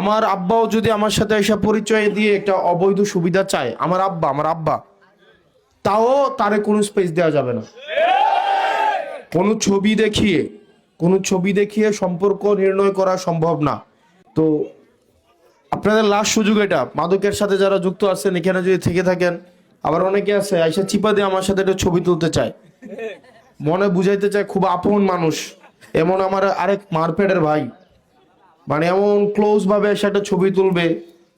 আমার আব্বাও যদি আমার সাথে এসে পরিচয় দিয়ে একটা অবৈধ সুবিধা চায়, আমার আব্বা আমার আব্বা, তাও তারে কোনো স্পেস দেওয়া যাবে না। কোনো ছবি দেখিয়ে, কোনো ছবি দেখিয়ে সম্পর্ক নির্ণয় করা সম্ভব না। তো আপনাদের লাস্ট সুযোগ এটা, মাদকের সাথে যারা যুক্ত আছেন, এখানে যদি থেকে থাকেন, আবার অনেকে আছে, আইসা চিপা দিয়ে আমার সাথে একটা ছবি তুলতে চায়। মনে বুঝাইতে চায়, খুব আপন মানুষ। এমন আমার আরেক মারপেটের ভাই মানে এমন ক্লোজ ভাবে এসে একটা ছবি তুলবে,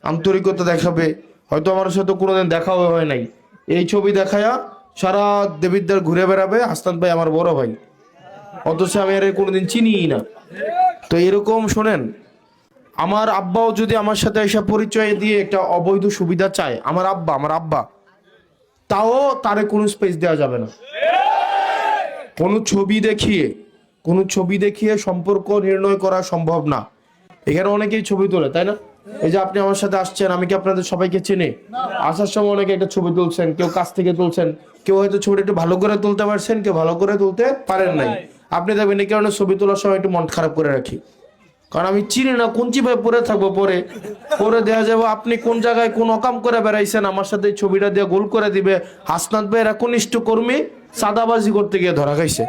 আন্তরিকতা দেখাবে, হয়তো আমার সাথে কোনোদিন দেখাও হয় নাই। এই ছবি দেখায়া সারা দেবিদ্বার ঘুরে বেড়াবে আস্তান ভাই আমার বড় ভাই। অথচ আমি এর কোনোদিন চিনিই না। তো এরকম শোনেন, আমার আব্বাও যদি আমার সাথে এসে পরিচয় দিয়ে একটা অবৈধ সুবিধা চায়, আমার আব্বা আমার আব্বা, তাও তারে কোনো স্পেস দেওয়া যাবে না। কোনো ছবি দেখিয়ে, কোনো ছবি দেখিয়ে সম্পর্ক নির্ণয় করা সম্ভব না। এখানে অনেকেই ছবি তোলে, তাই না? এই যে আপনি আমার সাথে আসছেন, আমি কি আপনাদের সবাইকে চিনি? আসার সময় অনেকে একটা ছবি তুলছেন, কেউ কাছ থেকে তুলছেন, কেউ হয়তো ছবিটা একটু ভালো করে তুলতে পারছেন, কেউ ভালো করে তুলতে পারেন নাই। আপনি দেখবেন এই কারণে ছবি তোলার সময় একটু মন খারাপ করে রাখি। কারণ আমি চিনি না, কোন চিপায় পরে থাকব পরে? পরে দেওয়া যাব আপনি কোন জায়গায় কোন অকাম করে বেড়াইছেন, আমার সাথে ছবিটা দিয়ে গোল করে দিবে। হাসনাত ভাইয়ের একনিষ্ঠ কর্মী সাদাবাজি করতে গিয়ে ধরা খাইছে।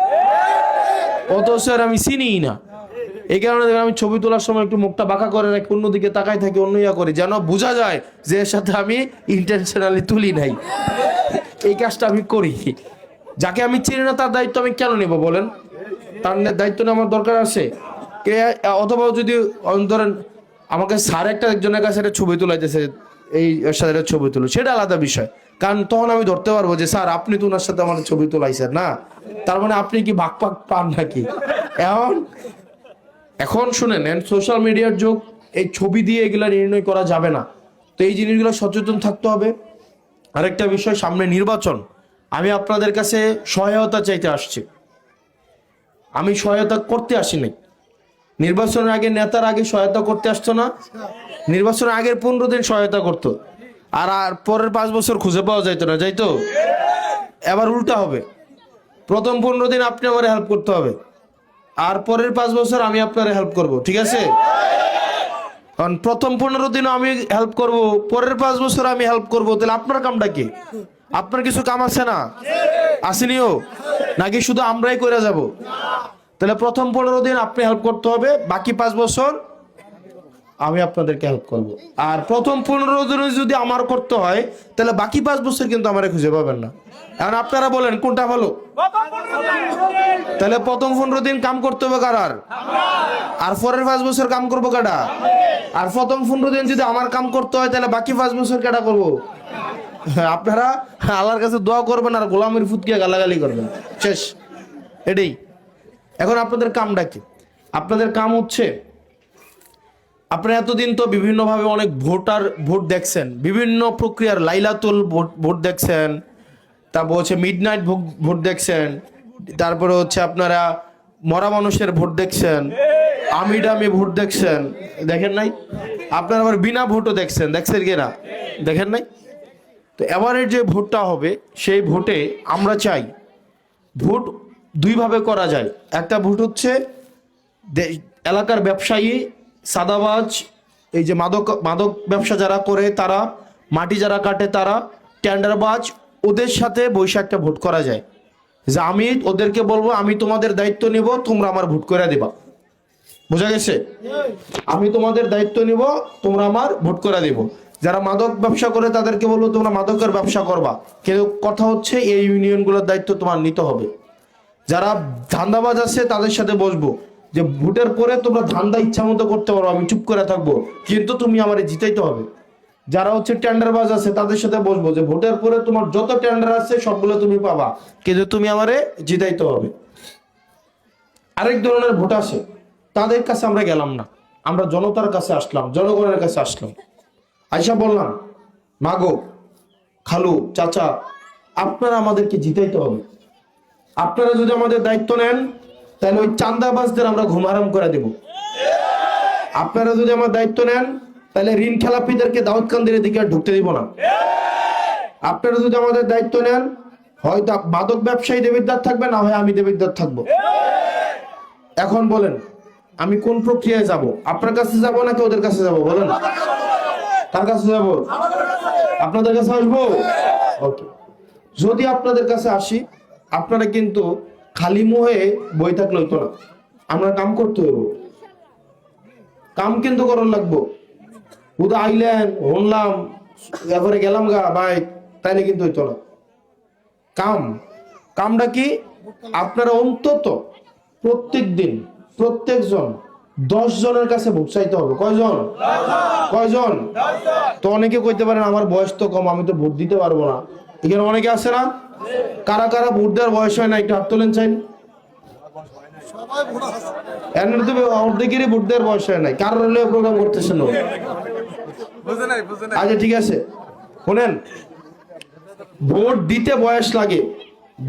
অত স্যার আমি চিনিই না। এই কারণে দেখেন আমি ছবি তোলার সময় একটু মুখটা বাঁকা করে রাখি অন্যদিকে তাকাই থাকি, অন্য ইয়া করি, যেন বোঝা যায় যে এর সাথে আমি ইন্টেনশনালি তুলি নাই। এই কাজটা আমি করি। যাকে আমি চিনি না, তার দায়িত্ব আমি কেন নেব বলেন? তার দায়িত্ব নেওয়ার দরকার আছে? অথবা যদি ধরেন আমাকে স্যার একটা একজনের কাছে একটা ছবি তোলাইতেছে, এই সাথে একটা ছবি তুলো, সেটা আলাদা বিষয়। কারণ তখন আমি ধরতে পারব যে, স্যার, আপনি তো ওনার সাথে আমার ছবি তোলাইছেন না? তার মানে আপনি কি ভাগ পাক পান নাকি? এখন এখন শুনেন সোশ্যাল মিডিয়ার যুগ, এই ছবি দিয়ে এগুলা নির্ণয় করা যাবে না। তো এই জিনিসগুলো সচেতন থাকতে হবে। আরেকটা বিষয়, সামনে নির্বাচন। আমি আপনাদের কাছে সহায়তা চাইতে আসছি। আমি সহায়তা করতে আসিনি। নির্বাচনের আগে নেতার আগে সহায়তা করতে আসতো না। নির্বাচনের আগের পনেরো দিন সহায়তা করতো। আর আর পরের পাঁচ বছর খুঁজে পাওয়া যাইতো না যাইতো এবার উল্টা হবে। প্রথম পনেরো দিন আপনি আমার হেল্প করতে হবে। আর পরের পাঁচ বছর আমি আপনারা হেল্প করব, ঠিক আছে? কারণ প্রথম পনেরো দিন আমি হেল্প করব, পরের পাঁচ বছর আমি হেল্প করব, তাহলে আপনার কামটা কি? আপনার কিছু কাম আছে না? আসেনিও? নাকি শুধু আমরাই করে যাব? তাহলে প্রথম পনেরো দিন আপনি হেল্প করতে হবে, বাকি পাঁচ বছর আমি আপনাদেরকে হেল্প করব। আর প্রথম পনেরো দিন যদি আমার করতে হয়, তাহলে বাকি পাঁচ বছর কিন্তু আমার খুঁজে পাবেন না। এখন আপনারা বলেন, কোনটা ভালো? তাহলে প্রথম পনেরো দিন কাম করতে হবে কারার আর? পরের পাঁচ বছর কাম করব কাটা আর প্রথম পনেরো দিন যদি আমার কাম করতে হয়, তাহলে বাকি পাঁচ বছর কেটা করব? আপনারা আল্লাহর কাছে দোয়া করবেন আর গোলামের ফুটকে গালাগালি করবেন। শেষ। এটাই এখন আপনাদের কামটা কি? আপনাদের কাম হচ্ছে আপনারা এতদিন তো বিভিন্নভাবে অনেক ভোটার, ভোট দেখছেন। বিভিন্ন প্রক্রিয়ার লাইলাতুল ভোট ভোট দেখছেন। তারপর হচ্ছে মিড নাইট ভোট দেখছেন। তারপরে হচ্ছে আপনারা মরা মানুষের ভোট দেখছেন। আমি ডামি ভোট দেখছেন। দেখেন নাই? আপনারা আবার বিনা ভোটও দেখছেন। দেখছেন কি না? দেখেন নাই? তো এবারের যে ভোটটা হবে, সেই ভোটে আমরা চাই ভোট দুইভাবে করা যায়। একটা ভোট হচ্ছে এলাকার ব্যবসায়ী সাদাবাজ, এই যে মাদক মাদক ব্যবসা যারা করে তারা, মাটি যারা কাটে তারা, টেন্ডারবাজ, ওদের সাথে বৈশা একটা ভোট করা যায়। যে আমি ওদেরকে বলব, আমি তোমাদের দায়িত্ব নিব, তোমরা আমার ভোট করে দেবা। বোঝা গেছে? আমি তোমাদের দায়িত্ব নিব, তোমরা আমার ভোট করে দেব। যারা মাদক ব্যবসা করে তাদেরকে বলব, তোমরা মাদকের ব্যবসা করবা। কিন্তু কথা হচ্ছে, এই ইউনিয়নগুলোর দায়িত্ব তোমার নিতে হবে। যারা ধান্দাবাজ আছে, তাদের সাথে বসবো। যে ভোটের পরে তোমরা ধান্দা ইচ্ছা মতো করতে পারো, আমি চুপ করে থাকব। কিন্তু তুমি আমারে জিতাইতে হবে। যারা হচ্ছে টেন্ডারবাজ আছে, তাদের সাথে বসবো যে ভোটের পরে তোমার যত টেন্ডার আছে, সবগুলো তুমি পাবা। কিন্তু তুমি আমারে জিতাইতে হবে। আরেক ধরনের ভোট আছে। তাদের কাছে আমরা গেলাম না। আমরা জনতার কাছে আসলাম, জনগণের কাছে আসলাম। আইসা বললাম, মাগো, খালু, চাচা, আপনারা আমাদেরকে জিতাইতে হবে। আপনারা যদি আমাদের দায়িত্ব নেন তাহলে ওই চান্দাবাজদের আমরা ঘুম হারাম করে দেব। আপনারা যদি আমার দায়িত্ব নেন, তাহলে ঋণ খেলাপিদেরকে দাউদ কান্দির দিকে আর ঢুকতে দিব না। আপনারা যদি আমাদের দায়িত্ব নেন, হয়তো মাদক ব্যবসায়ী দেবিদ্দার থাকবে, না হয় আমি দেবিদ্দার থাকব। এখন বলেন, আমি কোন প্রক্রিয়ায় যাব? আপনার কাছে যাব নাকি ওদের কাছে যাব? বলেন। কার কাছে যাব? আপনাদের কাছে আসব? ওকে। যদি আপনাদের কাছে আসি, আপনারা কিন্তু খালি মুহে বই থাকলে হইতো না। আমরা কাম করতে হইব। কাম কিন্তু করার লাগবো। উদা আইলেন, শুনলাম এরপরে গেলাম গা, ভাই, তাইলে কিন্তু হইতো না। কাম, কামটা কি? আপনারা অন্তত প্রত্যেক দিন প্রত্যেকজন দশ জনের কাছে ভোট চাইতে হবে। কয়জন? কয়জন? তো অনেকে কইতে পারেন, আমার বয়স তো কম, আমি তো ভোট দিতে পারব না। এখানে অনেকে আছে না? কারা কারা ভোট দেওয়ার বয়স হয় না একটু হাত তোলেন চাই অর্ধেকেরই ভোট দেওয়ার বয়স হয় নাই। কারোর প্রোগ্রাম করতেছেন আচ্ছা ঠিক আছে। শোনেন ভোট দিতে বয়স লাগে।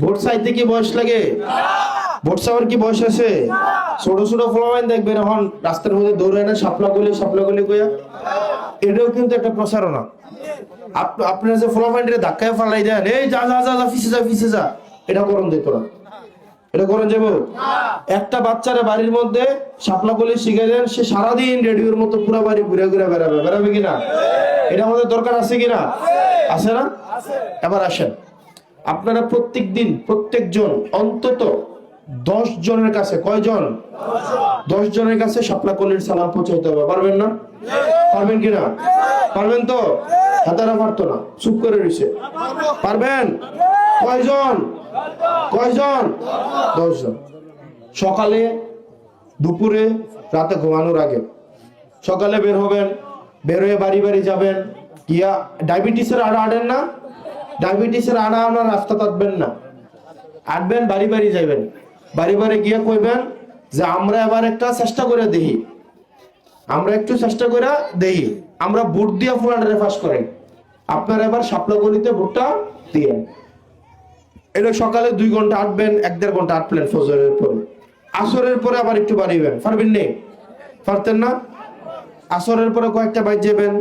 ভোট চাইতে কি বয়স লাগে? ভোট চাওয়ার কি বয়স আছে? ছোট ছোট ফলাবাইন দেখবেন এখন রাস্তার মধ্যে দৌড়ে না সাপলা গলি সাপলা গলি কইয়া। এটাও কিন্তু একটা প্রচারণা। আপ- আপনারা যে ফলাবাইনটা ধাক্কায় ফালাই দেন, এই যা যা যা যা, ফিসে যা ফিসে যা। এটা করুন দিত না এটা করেন যাব একটা বাচ্চারা বাড়ির মধ্যে শাপলা গলি শিখে দেন, সে সারাদিন রেডিওর মতো পুরো বাড়ি ঘুরে ঘুরে বেড়াবে। বেড়াবে কিনা এটা আমাদের দরকার আছে কিনা আছে না? এবার আসেন। আপনারা প্রত্যেক দিন প্রত্যেকজন অন্তত দশ জনের কাছে, কয়জন? দশ জনের কাছে শাপলা কলির সালাম পৌঁছাইতে হবে, পারবেন না? পারবেন কিনা পারবেন তো? হাতারা পারতো না, চুপ করে রয়েছে পারবেন? কয়জন? কয়জন? দশজন। সকালে, দুপুরে, রাতে ঘুমানোর আগে। সকালে বের হবেন, বের হয়ে বাড়ি বাড়ি যাবেন। গিয়া ডায়াবেটিসের আড়া আড়েন না? ডায়াবেটিসের আড়া আপনার রাস্তা কাটবেন না। আটবেন, বাড়ি বাড়ি যাবেন বাড়ি বাড়ি গিয়ে কইবেন যে আমরা এবার একটা চেষ্টা করে দেখি। আমরা একটু চেষ্টা করে দেখি। আমরা ভোট দিয়ে ফুলাটারে ফাঁস করেন। আপনারা এবার সাপলা গলিতে ভোটটা দিয়ে এটা সকালে দুই ঘণ্টা আটবেন, এক দেড় ঘণ্টা আটলেন ফজরের পরে। আসরের পরে আবার একটু বাড়িবেন। পারবেন নেই পারতেন না? আসরের পরে কয়েকটা বাইর যাবেন।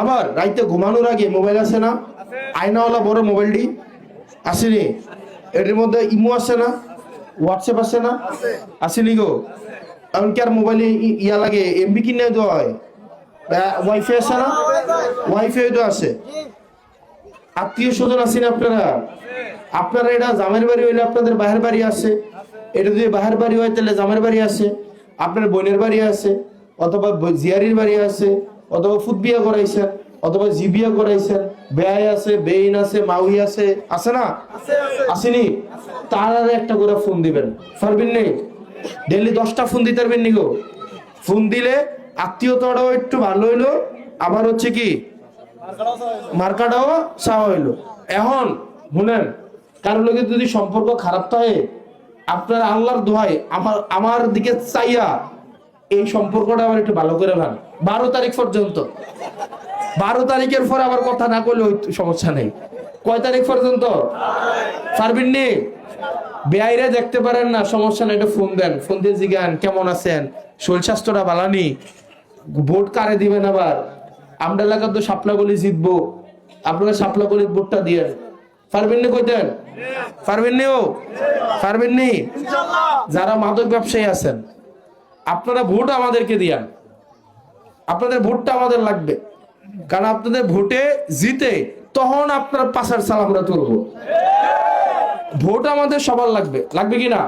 আবার রাইতে ঘুমানোর আগে মোবাইল আছে না? আয়নাওয়ালা বড় মোবাইলটি? আসেনি এটির মধ্যে ইমো আছে না? হোয়াটসঅ্যাপ আছে না? আসেনি গো। এমনকি আর মোবাইলে ইয়া লাগে এমবি কিনে দেওয়া হয়। ওয়াইফাই আছে না? ওয়াইফাই তো আছে। আত্মীয় স্বজন আছেন আপনারা? আপনারা এটা জামের বাড়ি হইলে আপনাদের বাহের বাড়ি আছে। এটা যদি বাহের বাড়ি হয় তাহলে জামের বাড়ি আছে। আপনার বোনের বাড়ি আছে অথবা জিয়ারির বাড়ি আছে অথবা ফুটবিয়া করাইছেন। অথবা জিবিয়া করাইছেন বেআই আছে বেইন আছে মাউই আছে আছে না? আসেনি? তার আর একটা করে ফোন দিবেন। পারবেন নেই ডেলি দশটা ফোন দিতে পারবেন নি গো? ফোন দিলে আত্মীয়তাটাও একটু ভালো হইল আবার হচ্ছে কি? মার্কাটাও চাওয়া হইল। এখন শুনেন কারোর লোকে যদি সম্পর্ক খারাপ থাকে আপনার আল্লাহর দোহাই আমার আমার দিকে চাইয়া এই সম্পর্কটা আবার একটু ভালো করে ভান। বারো তারিখ পর্যন্ত। বারো তারিখের পরে আবার কথা না করলে সমস্যা নেই। কয় তারিখ পর্যন্ত? পারবেন নি? বেআইরা দেখতে পারেন না, সমস্যা নেই একটা ফোন দেন। ফোন দিয়ে জিগান, কেমন আছেন? শরীর স্বাস্থ্যটা বালানি ভোট কারে দিবেন আবার? আমরা এলাকার তো সাপলা গলি জিতবো। আপনারা সাপলা গলির ভোটটা দিয়ে পারবেন কইতেন ও? পারবেন যারা মাদক ব্যবসায়ী আছেন, আপনারা ভোট আমাদেরকে দিয়ান। আপনাদের ভোটটা আমাদের লাগবে। কারণ আপনাদের ভোটে জিতে তখন আপনার পাশার সাল আমরা তুলবো। ভোট আমাদের সবার লাগবে। লাগবে কি না?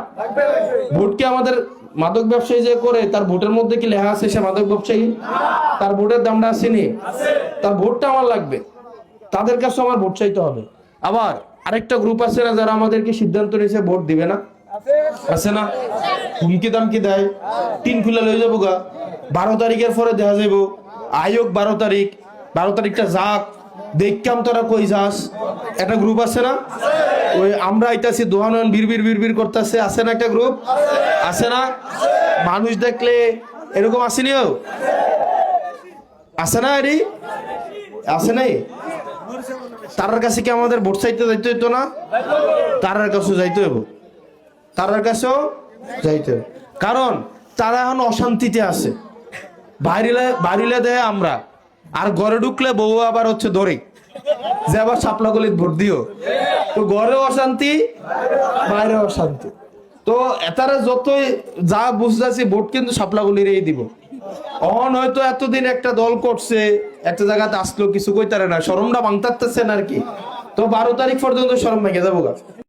ভোট কি আমাদের মাদক ব্যবসায়ী যে করে তার ভোটের মধ্যে কি লেখা আছে সে মাদক ব্যবসায়ী? তার ভোটের দামটা আসেনি। তার ভোটটা আমার লাগবে। তাদের কাছে আমার ভোট চাইতে হবে। আবার আরেকটা গ্রুপ আছে না যারা আমাদেরকে সিদ্ধান্ত নিয়েছে ভোট দিবে না? আছে। না? হুমকি দামকি দেয়। তিন খুলে লয়ে যাব গা। বারো তারিখের পরে দেখা যাব আয়োগ বারো তারিখ। বারো তারিখটা যাক দেখকাম তোরা কই যাস। একটা গ্রুপ আছে না? ওই আমরা আইতাছি দোহানন, বীর বীর করতেছে। আছে না একটা গ্রুপ আছে না? মানুষ দেখলে এরকম আসেনিও আছে না এরি আছে নাই? তারার কাছে কি আমাদের ভোট চাইতে যাইতে হইতো না? তারার কাছেও যাইতে হইব। তারার কাছেও যাইতে। কারণ তারা এখন অশান্তিতে আছে। বাড়িলে বাড়িলে দেয় আমরা। আর ঘরে ঢুকলে বউ আবার হচ্ছে ধরে যে আবার সাপলা গলিত ভোট দিও। তো ঘরে অশান্তি, বাইরে অশান্তি। তো এতারে যতই যা বুঝতেছি, ভোট কিন্তু সাপলাগুলির এই দিব। অহন হয়তো এতদিন একটা দল করছে, একটা জায়গাতে আসলো, কিছু কইতারে না, শরমটা ভাঙতারতেছেন আর কি। তো বারো তারিখ পর্যন্ত শরম ভেঙে যাব গা।